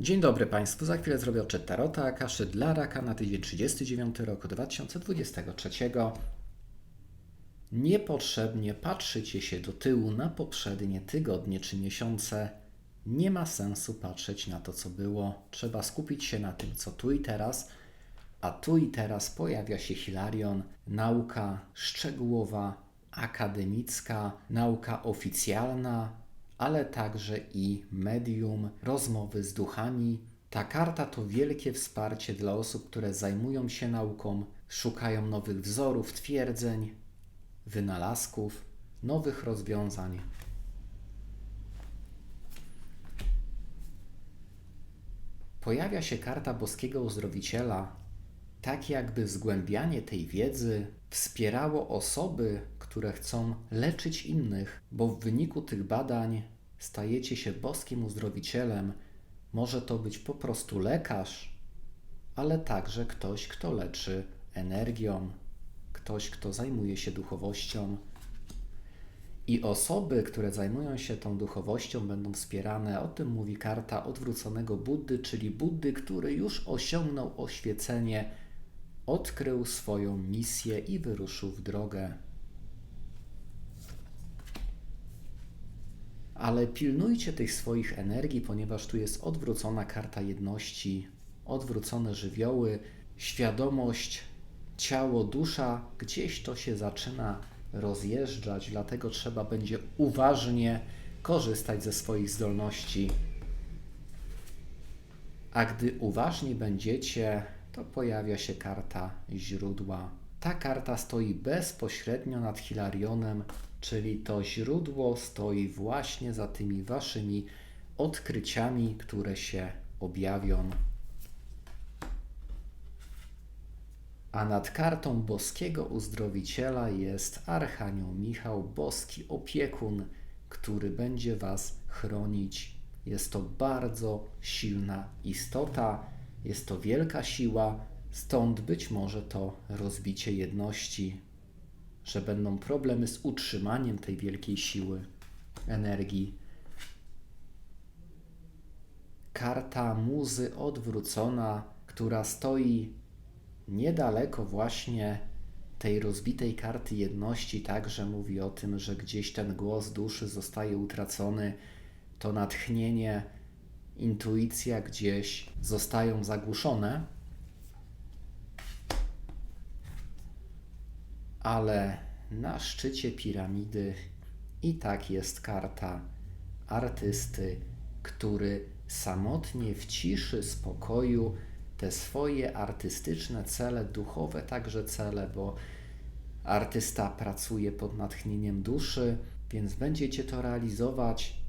Dzień dobry Państwu. Za chwilę zrobię odczyt Tarota Akaszy dla Raka na tydzień 39 roku 2023. Niepotrzebnie patrzycie się do tyłu na poprzednie tygodnie czy miesiące. Nie ma sensu patrzeć na to, co było. Trzeba skupić się na tym, co tu i teraz. A tu i teraz pojawia się Hilarion, nauka szczegółowa, akademicka, nauka oficjalna, ale także i medium, rozmowy z duchami. Ta karta to wielkie wsparcie dla osób, które zajmują się nauką, szukają nowych wzorów, twierdzeń, wynalazków, nowych rozwiązań. Pojawia się karta boskiego uzdrowiciela, tak jakby zgłębianie tej wiedzy wspierało osoby, które chcą leczyć innych, bo w wyniku tych badań stajecie się boskim uzdrowicielem. Może to być po prostu lekarz, ale także ktoś, kto leczy energią, ktoś, kto zajmuje się duchowością. I osoby, które zajmują się tą duchowością, będą wspierane. O tym mówi karta odwróconego Buddy, czyli Buddy, który już osiągnął oświecenie, odkrył swoją misję i wyruszył w drogę. Ale pilnujcie tych swoich energii, ponieważ tu jest odwrócona karta jedności, odwrócone żywioły, świadomość, ciało, dusza, gdzieś to się zaczyna rozjeżdżać, dlatego trzeba będzie uważnie korzystać ze swoich zdolności. A gdy uważni będziecie, to pojawia się karta źródła. Ta karta stoi bezpośrednio nad Hilarionem, czyli to źródło stoi właśnie za tymi waszymi odkryciami, które się objawią. A nad kartą boskiego uzdrowiciela jest Archanioł Michał, boski opiekun, który będzie was chronić. Jest to bardzo silna istota, jest to wielka siła, stąd być może to rozbicie jedności, że będą problemy z utrzymaniem tej wielkiej siły, energii. Karta muzy odwrócona, która stoi niedaleko właśnie tej rozbitej karty jedności, także mówi o tym, że gdzieś ten głos duszy zostaje utracony, to natchnienie, intuicja gdzieś zostają zagłuszone. Ale na szczycie piramidy i tak jest karta artysty, który samotnie w ciszy, spokoju te swoje artystyczne cele, duchowe także cele, bo artysta pracuje pod natchnieniem duszy, więc będziecie to realizować.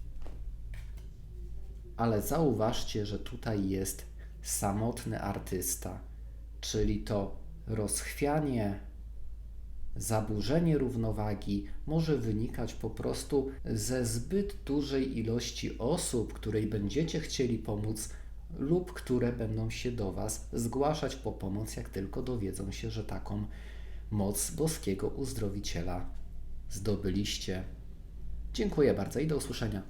Ale zauważcie, że tutaj jest samotny artysta, czyli to rozchwianie, zaburzenie równowagi może wynikać po prostu ze zbyt dużej ilości osób, której będziecie chcieli pomóc, lub które będą się do Was zgłaszać po pomoc, jak tylko dowiedzą się, że taką moc boskiego uzdrowiciela zdobyliście. Dziękuję bardzo i do usłyszenia.